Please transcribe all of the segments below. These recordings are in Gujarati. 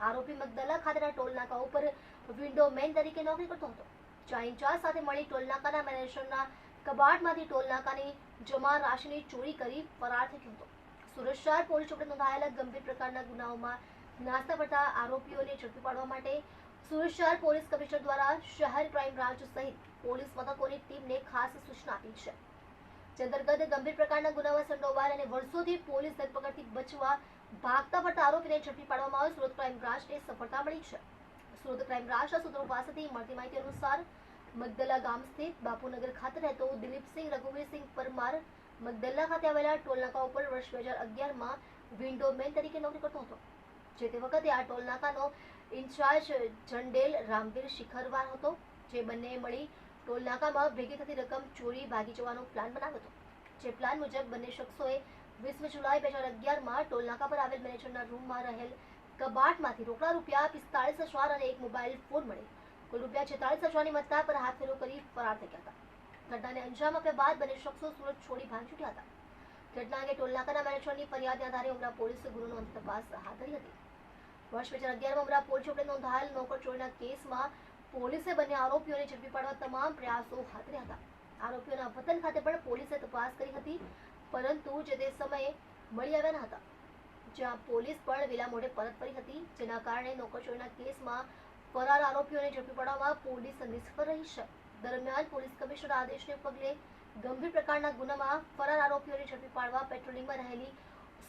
આરોપી મગદલા ખાતેના ટોલનાકા ઉપર વિન્ડો મેન તરીકે નોકરી કરતો હતો. જ્યાં ઇન્ચાર્જ સાથે મળી ટોલનાકાના મેનેજરના કબાટમાંથી ટોલનાકાની જમા રાશિની ચોરી કરી ફરાર થયો હતો. સુરત પોલીસ ચોપડે નોંધાયેલા ગંભીર પ્રકારના ગુનાઓમાં નાસ્તા પડતા આરોપીઓને ઝડપી પાડવા માટે સુરત પોલીસ કમિશનર દ્વારા શહેર ક્રાઇમ બ્રાન્ચ સહિત પોલીસ મથકોની ટીમને ખાસ સૂચના આપી છે. જે ગંભીર પ્રકારના ગુનામાં સંડોવાયેલ અને વર્ષોથી પોલીસ ધરપકડથી બચવા ભાગતા પડતા આરોપીને ઝડપી પાડવામાં આવે સુરત ક્રાઇમ બ્રાન્ચને સફળતા મળી છે. સુરત ક્રાઇમ બ્રાન્ચના સૂત્રો પાસેથી મળતી માહિતી અનુસાર મગદલા ગામ સ્થિત બાપુનગર ખાતે રહેતો દિલીપસિંહ રઘુવીરસિંહ પરમાર મગદલ્લા ખાતે આવેલા ટોલનાકા ઉપર વર્ષ બે હજાર અગિયારમાં વિન્ડો મેન તરીકે નોકરી કરતો હતો. જે તે વખતે આ ટોલનાકાનો ઇન્ચાર્જ જંડેલ રામવીર શિખરવાર હતો. જે બંને મળી ટોલનાકામાં ભેગી થતી રકમ ચોરી ભાગી જવાનો પ્લાન બનાવ્યો હતો. જે પ્લાન મુજબ બંને શખ્સોએ વીસમી જુલાઈ બે હજાર અગિયારમાં ટોલનાકા પર આવેલ મેનેજરના રૂમમાં રહેલ કબાટમાંથી રોકડા રૂપિયા, પિસ્તાળીસ હજાર અને એક મોબાઈલ ફોન મળે. કુલ રૂપિયા છેતાળીસ હજારની મત્તા પર હાથ ફેરો કરી ફરાર થઈ ગયા હતા. ઘટનાને અંજામ આપ્યા બાદ બંને શખ્સો સુરત છોડી ભાગી છૂટ્યા હતા. ઘટના અંગે ટોલનાકાના મેનેજરની ફરિયાદ આધારે ઉમરા પોલીસે ગુનો નોંધી તપાસ હાથ ધરી હતી. વર્ષ બે હજાર અગિયારમાં ઉમરા પોલીસ ચોપડે નોંધાયેલ નોકર ચોરીના કેસમાં પોલીસે બંને આરોપીઓને ઝડપી પાડવા તમામ પ્રયાસો હાથ હતા. આરોપીઓના વતન ખાતે પણ પોલીસે તપાસ કરી હતી, પરંતુ જે તે સમયે મળી આવ્યા ન હતા. જ્યાં પોલીસ પણ વેલા મોઢે પરત ફરી હતી, જેના કારણે નોકરચોરીના કેસમાં ફરાર આરોપીઓને ઝડપી પાડવામાં પોલીસ નિષ્ફળ રહી છે. દરમિયાન પોલીસ કમિશનર આદેશને પગલે ગંભીર પ્રકારના ગુનામાં ફરાર આરોપીઓને ઝડપી પાડવા પેટ્રોલિંગમાં રહેલી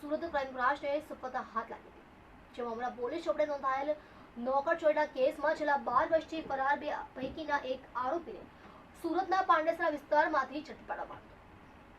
સુરત ક્રાઇમ બ્રાન્ચને સફળતા હાથ લાગી હતી. જેમાં હમણાં પોલીસ ચોપડે નોંધાયેલ નોકરચોરીના કેસમાં છેલ્લા બાર વર્ષથી ફરાર બે પૈકીના એક આરોપીને સુરતના પાંડેસરા વિસ્તારમાંથી ઝડપી પાડવામાં આવ્યો